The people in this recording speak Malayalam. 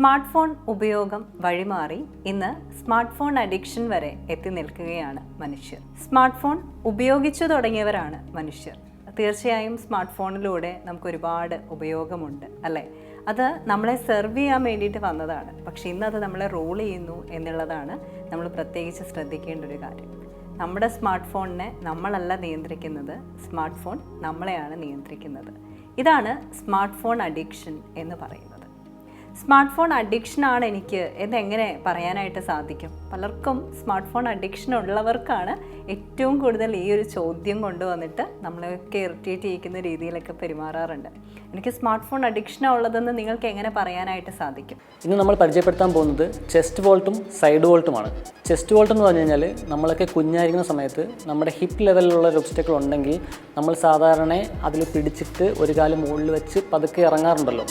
സ്മാർട്ട് ഫോൺ ഉപയോഗം വഴിമാറി ഇന്ന് സ്മാർട്ട് ഫോൺ അഡിക്ഷൻ വരെ എത്തി നിൽക്കുകയാണ് മനുഷ്യർ. സ്മാർട്ട് ഫോൺ ഉപയോഗിച്ചു തുടങ്ങിയവരാണ് മനുഷ്യർ. തീർച്ചയായും സ്മാർട്ട് ഫോണിലൂടെ നമുക്ക് ഒരുപാട് ഉപയോഗമുണ്ട് അല്ലേ? അത് നമ്മളെ സെർവ് ചെയ്യാൻ വേണ്ടിയിട്ട് വന്നതാണ്. പക്ഷെ ഇന്നത് നമ്മളെ റോൾ ചെയ്യുന്നു എന്നുള്ളതാണ് നമ്മൾ പ്രത്യേകിച്ച് ശ്രദ്ധിക്കേണ്ട ഒരു കാര്യം. നമ്മുടെ സ്മാർട്ട് ഫോണിനെ നമ്മളല്ല നിയന്ത്രിക്കുന്നത് സ്മാർട്ട് ഫോൺ നമ്മളെയാണ് നിയന്ത്രിക്കുന്നത്. ഇതാണ് സ്മാർട്ട് ഫോൺ അഡിക്ഷൻ എന്ന് പറയുന്നത്. സ്മാർട്ട് ഫോൺ അഡിക്ഷൻ ആണ് എനിക്ക് എന്നെങ്ങനെ പറയാനായിട്ട് സാധിക്കും? പലർക്കും സ്മാർട്ട് ഫോൺ അഡിക്ഷൻ ഉള്ളവർക്കാണ് ഏറ്റവും കൂടുതൽ ഈ ഒരു ചോദ്യം കൊണ്ടുവന്നിട്ട് നമ്മളൊക്കെ ഇറിറ്റേറ്റ് ചെയ്യിക്കുന്ന രീതിയിലൊക്കെ പെരുമാറാറുണ്ട്. എനിക്ക് സ്മാർട്ട് ഫോൺ അഡിക്ഷനാണ് ഉള്ളതെന്ന് നിങ്ങൾക്ക് എങ്ങനെ പറയാനായിട്ട് സാധിക്കും? ഇന്ന് നമ്മൾ പരിചയപ്പെടുത്താൻ പോകുന്നത് ചെസ്റ്റ് വോൾട്ടും സൈഡ് വോൾട്ടുമാണ്. ചെസ്റ്റ് വോൾട്ട് എന്ന് പറഞ്ഞു കഴിഞ്ഞാൽ നമ്മളൊക്കെ കുഞ്ഞായിരിക്കുന്ന സമയത്ത് നമ്മുടെ ഹിപ്പ് ലെവലിലുള്ള ഒരു ഒബ്സ്റ്റക്കിൾ ഉണ്ടെങ്കിൽ നമ്മൾ സാധാരണ അതിൽ പിടിച്ചിട്ട് ഒരു കാലം മുകളിൽ വെച്ച് പതുക്കെ ഇറങ്ങാറുണ്ടല്ലോ.